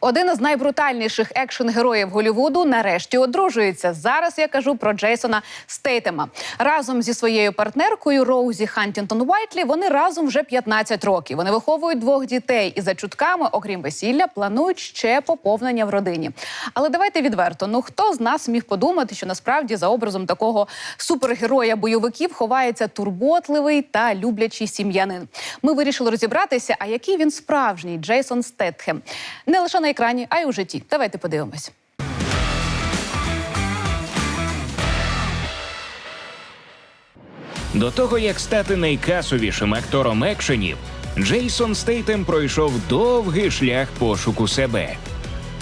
Один із найбрутальніших екшн-героїв Голівуду нарешті одружується. Зараз я кажу про Джейсона Стейтема. Разом зі своєю партнеркою Роузі Хантінтон Уайтлі вони разом вже 15 років. Вони виховують двох дітей і за чутками, окрім весілля, планують ще поповнення в родині. Але давайте відверто: ну хто з нас міг подумати, що насправді за образом такого супергероя бойовиків ховається турботливий та люблячий сім'янин. Ми вирішили розібратися, а який він справжній Джейсон Стетхем. Не лише на екрані, а й у житті. Давайте подивимось. До того як стати найкасовішим актором екшенів, Джейсон Стейтем пройшов довгий шлях пошуку себе.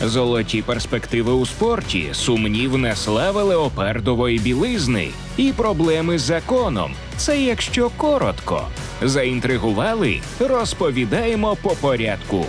Золоті перспективи у спорті, сумнівна слава леопардової білизни і проблеми з законом. Це якщо коротко. Заінтригували, розповідаємо по порядку.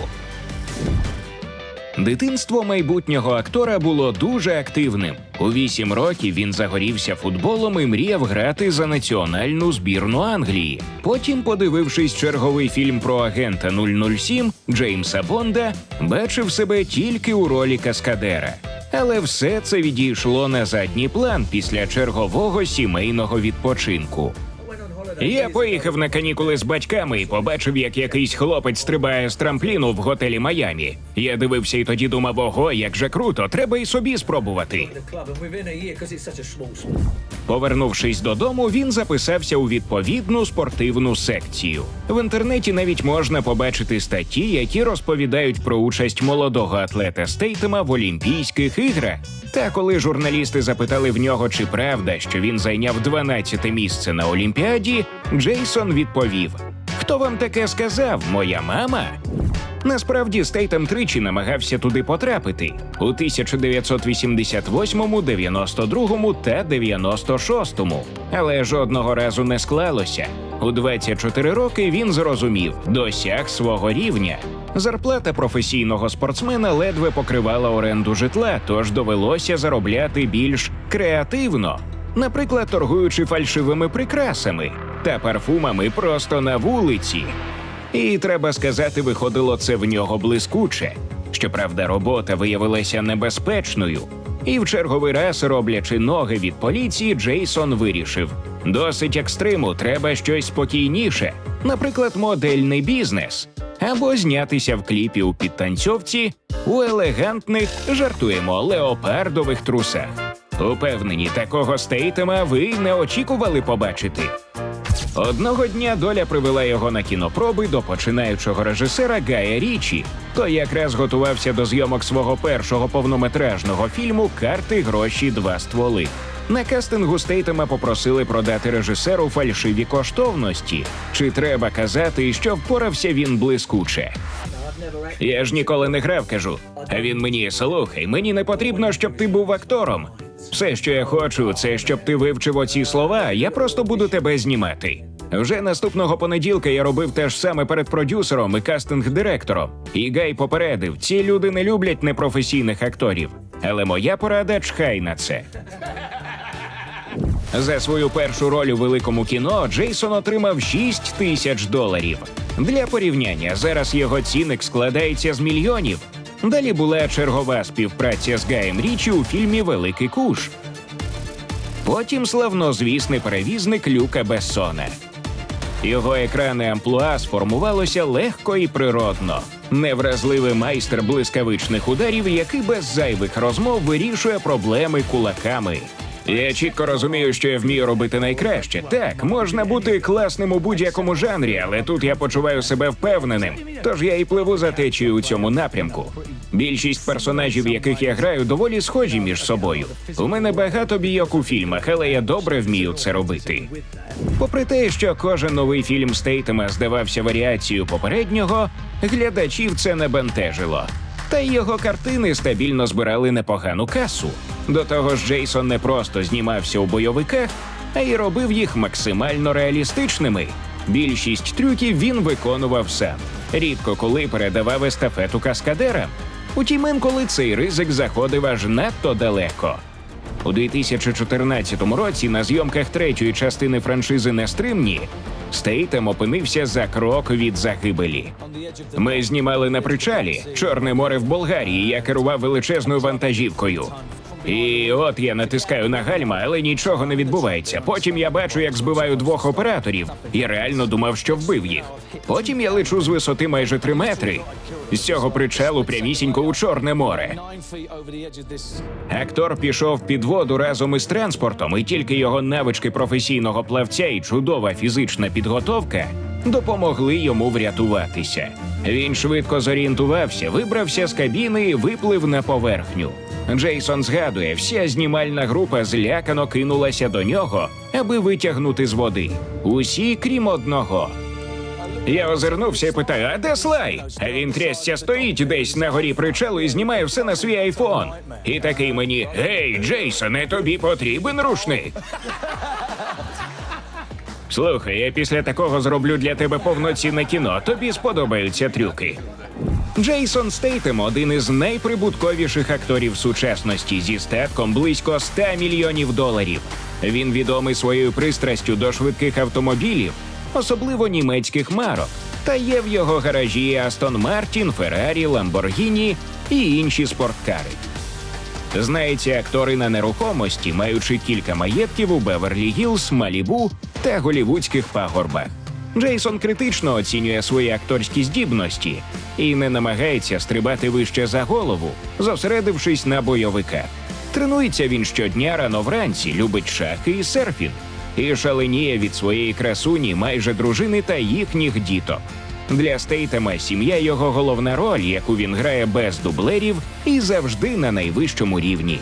Дитинство майбутнього актора було дуже активним. У вісім років він загорівся футболом і мріяв грати за національну збірну Англії. Потім, подивившись черговий фільм про агента 007 Джеймса Бонда, бачив себе тільки у ролі каскадера. Але все це відійшло на задній план після чергового сімейного відпочинку. Я поїхав на канікули з батьками і побачив, як якийсь хлопець стрибає з трампліну в готелі Майамі. Я дивився і тоді думав, ого, як же круто, треба і собі спробувати. Повернувшись додому, він записався у відповідну спортивну секцію. В інтернеті навіть можна побачити статті, які розповідають про участь молодого атлета Стейтема в Олімпійських іграх. Та коли журналісти запитали в нього, чи правда, що він зайняв 12-те місце на Олімпіаді, Джейсон відповів: Хто вам таке сказав? Моя мама? Насправді Стейтем тричі намагався туди потрапити у 1988, 92 та 96, але жодного разу не склалося. У 24 роки він зрозумів, досяг свого рівня. Зарплата професійного спортсмена ледве покривала оренду житла, тож довелося заробляти більш креативно, наприклад, торгуючи фальшивими прикрасами та парфумами просто на вулиці. І треба сказати, виходило це в нього блискуче. Щоправда, робота виявилася небезпечною. І в черговий раз, роблячи ноги від поліції, Джейсон вирішив: досить екстриму, треба щось спокійніше, наприклад, модельний бізнес, або знятися в кліпі у підтанцьовці у елегантних, жартуємо, леопардових трусах. Упевнені, такого стейтема ви не очікували побачити. Одного дня доля привела його на кінопроби до починаючого режисера Гая Річі. Той якраз готувався до зйомок свого першого повнометражного фільму Карти, гроші, два стволи. На кастингу Стейтема попросили продати режисеру фальшиві коштовності. Чи треба казати, що впорався він блискуче? Я ж ніколи не грав, кажу. А він мені слухай, мені не потрібно, щоб ти був актором. Все, що я хочу, це щоб ти вивчив оці слова. Я просто буду тебе знімати. Вже наступного понеділка я робив те ж саме перед продюсером і кастинг-директором. І Гай попередив: ці люди не люблять непрофесійних акторів. Але моя порада чхай на це. За свою першу роль у великому кіно Джейсон отримав 6 тисяч доларів. Для порівняння зараз його цінник складається з мільйонів. Далі була чергова співпраця з Гаєм Річі у фільмі Великий Куш. Потім славнозвісний перевізник Люка Бессона. Його екранне амплуа сформувалося легко і природно. Невразливий майстер блискавичних ударів, який без зайвих розмов вирішує проблеми кулаками. Я чітко розумію, що я вмію робити найкраще. Так, можна бути класним у будь-якому жанрі, але тут я почуваю себе впевненим. Тож я і пливу за течією у цьому напрямку. Більшість персонажів, яких я граю, доволі схожі між собою. У мене багато бійок у фільмах, але я добре вмію це робити. Попри те, що кожен новий фільм Стейтема здавався варіацією попереднього, глядачів це не бентежило. Та й його картини стабільно збирали непогану касу. До того ж, Джейсон не просто знімався у бойовиках, а й робив їх максимально реалістичними. Більшість трюків він виконував сам. Рідко коли передавав естафету каскадерам. Утім, інколи цей ризик заходив аж надто далеко. У 2014 році на зйомках третьої частини франшизи Нестримні Стейтем опинився за крок від загибелі. Ми знімали на причалі Чорне море в Болгарії. Я керував величезною вантажівкою. І от я натискаю на гальма, але нічого не відбувається. Потім я бачу, як збиваю двох операторів, і реально думав, що вбив їх. Потім я лечу з висоти майже три метри. З цього причалу прямісінько у Чорне море. Актор пішов під воду разом із транспортом, і тільки його навички професійного плавця і чудова фізична підготовка допомогли йому врятуватися. Він швидко зорієнтувався, вибрався з кабіни і виплив на поверхню. Джейсон згадує, вся знімальна група злякано кинулася до нього, аби витягнути з води. Усі, крім одного. Я озирнувся і питаю, а де Слай? А він трясся стоїть десь на горі причалу і знімає все на свій айфон. І такий мені: Гей, Джейсоне, тобі потрібен рушник. Слухай, я після такого зроблю для тебе повноцінне кіно. Тобі сподобаються трюки. Джейсон Стейтем один із найприбутковіших акторів сучасності зі статком близько 100 мільйонів доларів. Він відомий своєю пристрастю до швидких автомобілів, особливо німецьких марок. Та є в його гаражі Астон Мартін, Феррарі, Ламборгіні і інші спорткари. Знається актори на нерухомості, маючи кілька маєтків у Беверлі Гілз, Малібу та голівудських пагорбах. Джейсон критично оцінює свої акторські здібності і не намагається стрибати вище за голову, зосередившись на бойовиках. Тренується він щодня рано вранці, любить шахи і серфінг, і шаленіє від своєї красуні майже дружини та їхніх діток. Для Стейтема сім'я його головна роль, яку він грає без дублерів і завжди на найвищому рівні.